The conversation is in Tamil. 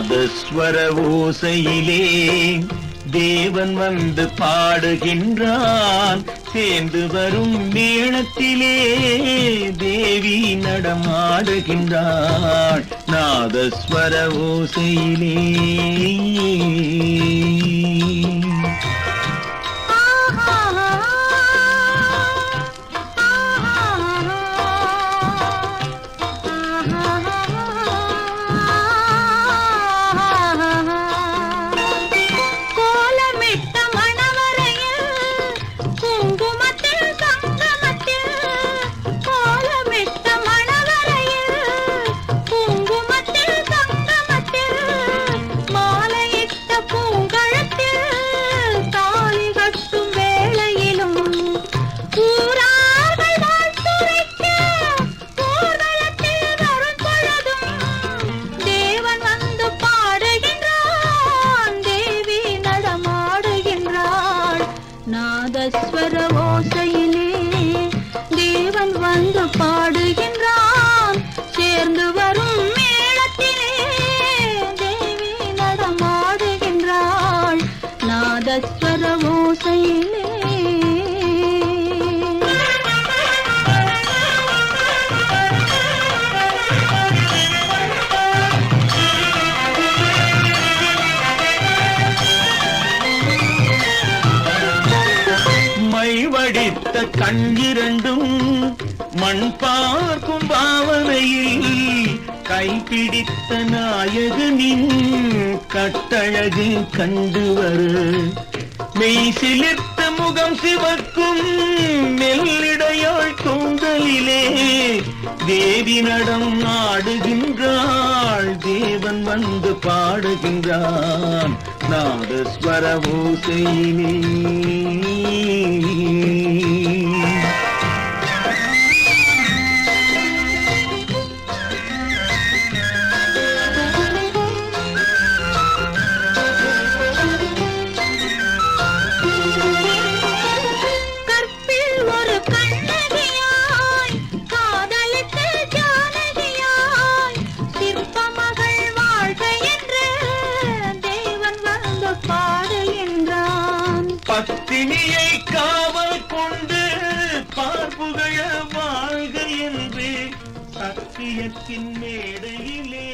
நாதஸ்வர ஓசையிலே தேவன் வந்து பாடுகின்றான். சேர்ந்து வரும் மேளத்திலே தேவி நடமாடுகின்றாள். நாதஸ்வர ஓசையிலே. நாதஸ்வர ஓசையிலே தேவன் வந்து பாடுகின்றான் சேர்ந்து வரும் மேளத்திலே தேவி நடமாடுகின்றாள். நாதஸ்வர ஓசையிலே வெடித்த வடித்த கண்ணிரண்டும் மண் பார்க்கும் பாவனையில் கைப்பிடித்த நாயகனின் கட்டழகு கண்டு வரு. மெய் சிலிர்த்த முகம் சிவக்கும் மெல்லிடையாள் கூந்தலிலே தேவி நடம் ஆடுகின்றாள் தேவன் வந்து பாடுகின்றான். நாதஸ்வர ஓசையிலே இலக்கின் மேடையிலே